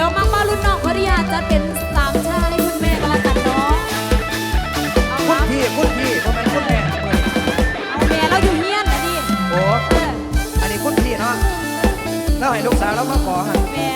ดี๋ยวมังว่ารุ่นน้องพริยาจะเป็นสามชายคุณแม่ก็แล้วกันเนาะอาคุรัณพี่คุณพี่ผมเป็นคุณแม่เอาแม่เราอยู่เฮียนนะดิโอ้อันนี้คุณพี่เนาะเล้วให้ลูกสาวเราวมาขอฮะแม่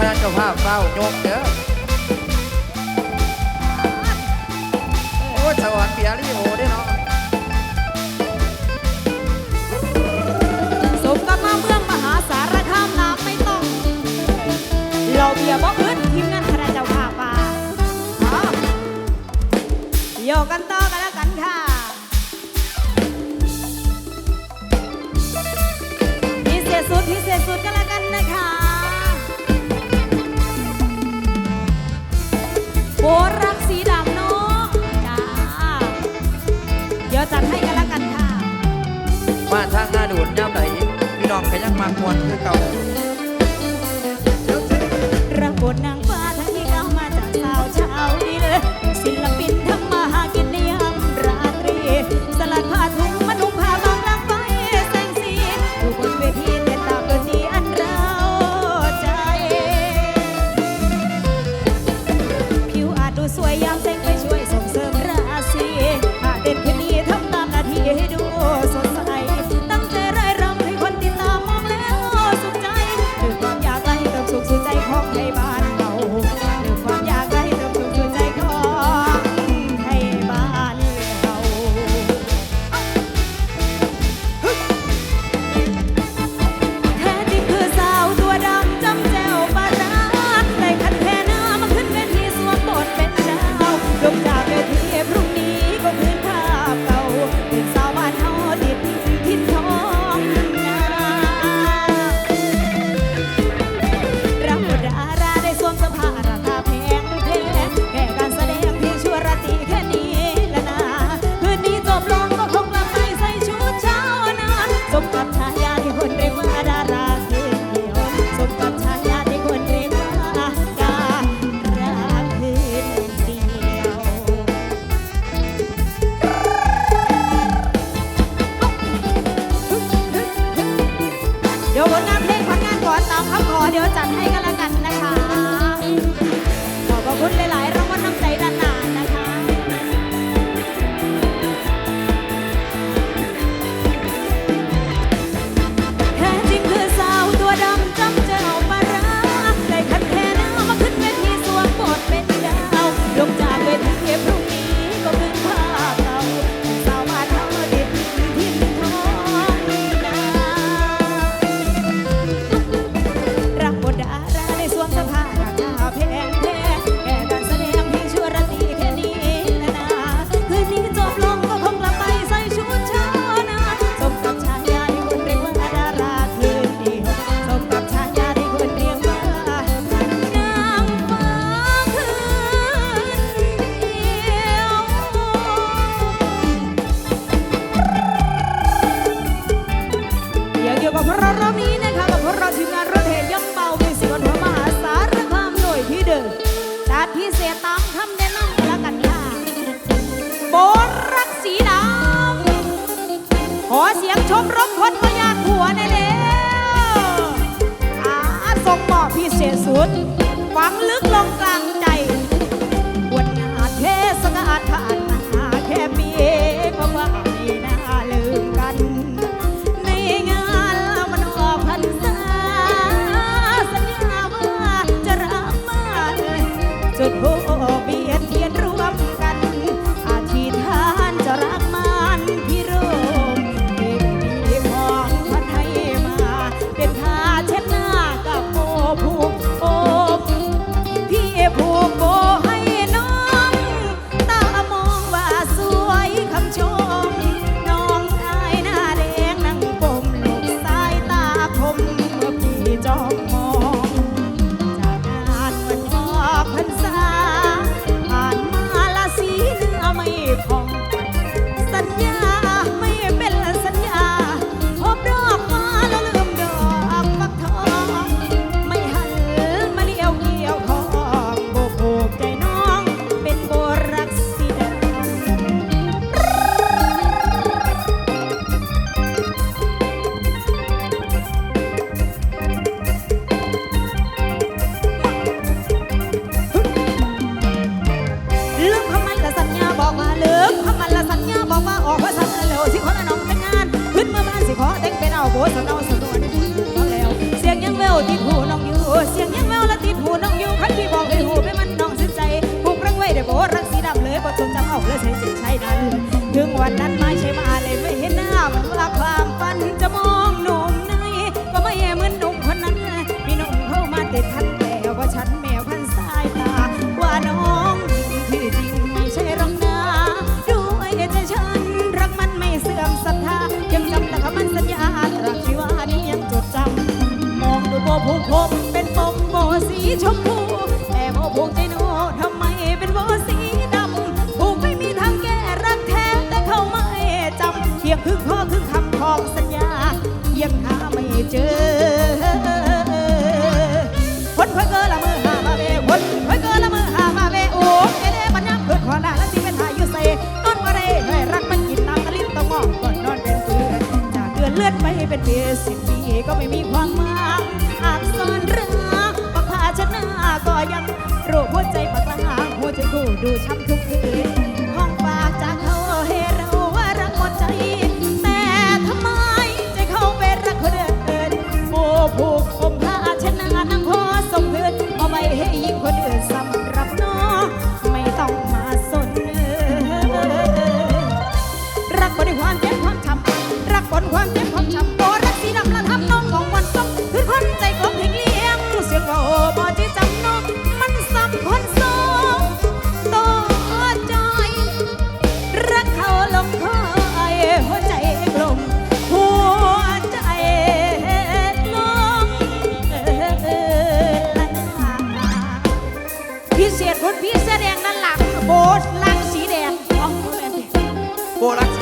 พระเจ้าภาพเฝ้ายกเด้อ ยังมากวนคือเก่า เดียวกับพวกเรารอบนี้นะคะกับพวกเราทีมงานรถเหย่ำเบาเป็นสิวันหัมหาสารคามหน่วยที่เดิมชาติพิเศษตามคำแนะนำกันแล้วกันค่ะโบรักสีดำขอเสียงชมรมคนพยาหัวในเร็วอาส่งหมอพิเศษสุดฝังลึกลงกลาง วันนั้นไม่ใช่มาเลยไม่เห็นหน้าผมว่าความฝันจะมองหนุ่มในก็ไม่เหมือนหนุ่มคนนั้น มีหนุ่มเข้ามาติดทันแล้วว่าฉันแมวพันสายตาว่าน้องคือจริงไม่ใช่รองนาด้วยจะฉันรักมันไม่เสื่อมศรัทธายังจำและคำมันสัญญาตราชีวานี้ยังจดจำมองดูโบผูกผมเป็นปมโบสีชมพูแต่โบผูกใจนู จอคนคอยเกิอละมือหามาเบคนคอยเกิอละมือหามาเบโอ้เอเดปัญญามเกิดขอลาแล้วที่เป็นหายุ่ใส่นอนมาเร่ให้รักมันกินน้ำตะลิ้นตะมองก่อนนอนเป็นเกลือจากเกลือเลือดไปเป็นปีสิบปีก็ไม่มีความหมาย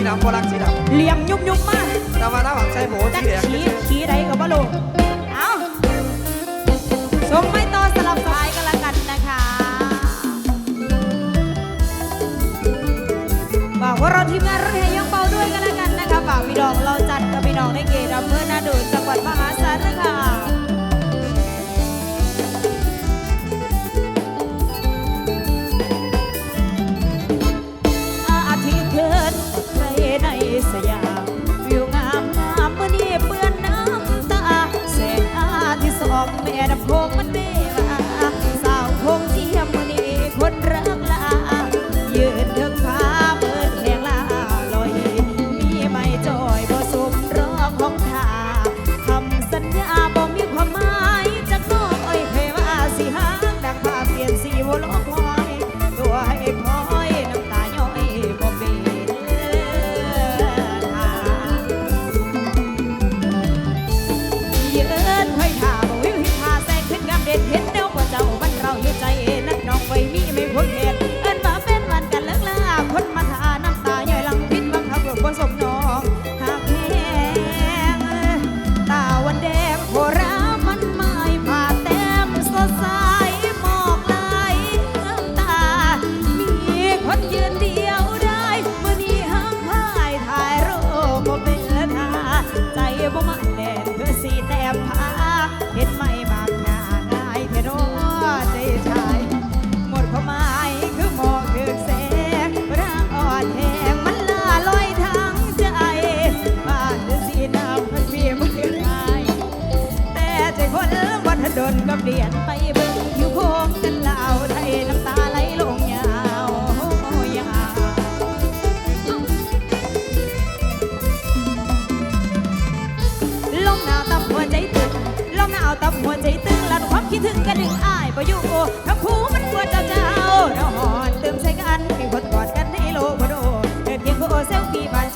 ดำโบรักสีดำเลี้ยมยุบยุบมากแต่ว่าระหว่างใช้หมูจักสีแดขี้ขี้ใดก็บ่รู้เอาส่งไม่ต่อสลับสายกันละกันนะคะฝากว่าเราทีมงานรถแห่ยังเบาด้วยกันละกันนะคะฝากพี่ดองเราจัดกับพี่ดองในเกมดับเพื่อ คิดถึงกระดึงอ้ายประยู่ทั้งคู่มันปวดเจ้าเจ้าเราหอนเติมใช้กันมีพคนกอดกันให้โลบ่โดเดินเพียงโอเซลฟี่บ้าน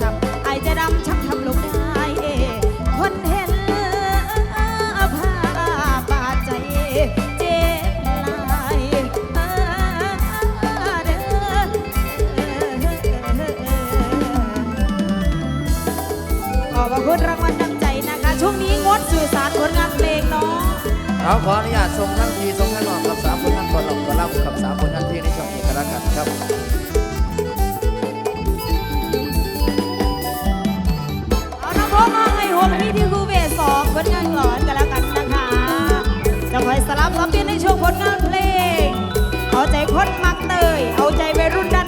เราขออนุญาตทรงทั้งทีทรงทั้งนอนกับสามคนท่านก่อนหลอกก็เล่ากับสามคนท่านที่ในช่องเอกลักษณ์กันครับเอาน้ำพมาให้หัวพี่ที่ครูเวสองผลงานหลอนกันแล้วกันนะคะจะคอยสลับรับเปลี่ยนในช่วงผลงานเพลง เอาใจคนมักเตยเอาใจวัยรุ่นได้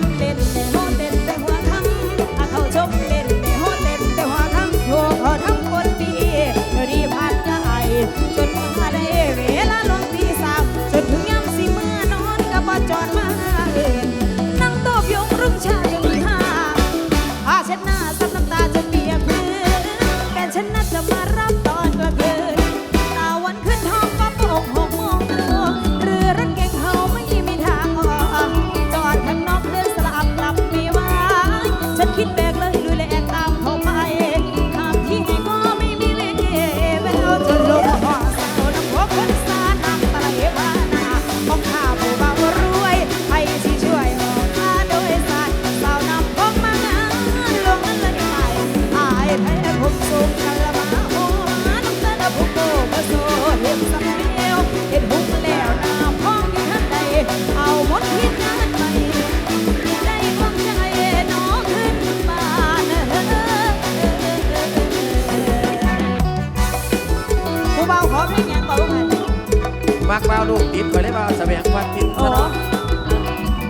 complete. เพลงยังบอว่าไงมักเบาลูกติดไปเลยเบาแสวงควันติดโอ้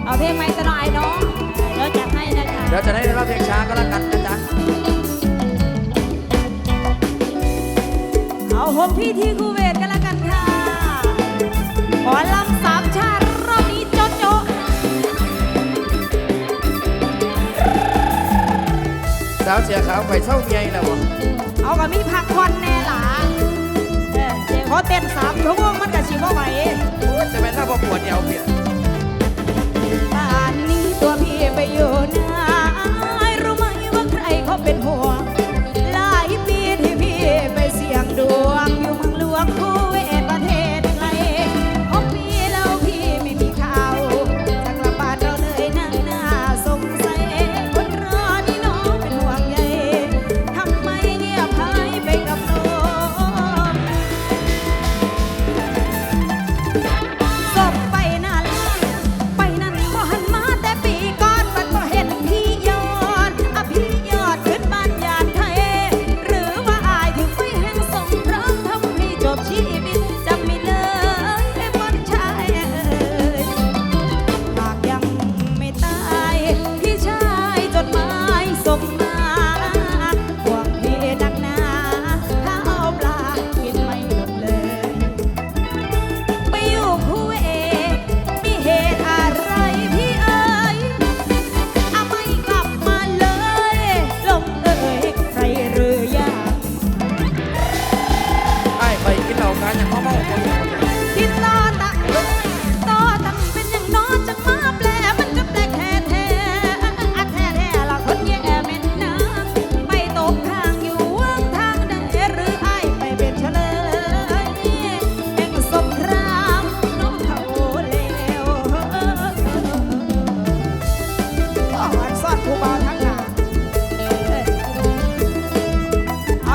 เอาเพลงไหมสนอยเนาะเดี๋ยวจะให้นะคะเดี๋ยวจะได้รอบเพลงช้าก็แล้วกันนะจ๊ะเอาผมพี่ที่กูเวทก็แล้วกันค่ะขอลำสามชาติรอบนี้โจ๊ะโจ๊ะสาวเสียขาวไปเท่าไงแล้วบ่เอากับมีพักควันแน่หล่ะ เต้นสามชั่วโมงมันก็สิบ่ไห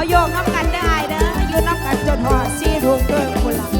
โยกน้ำกันได้เด้ออยู่น้ำกันจนหอดซีรุ่งเรืองคุลั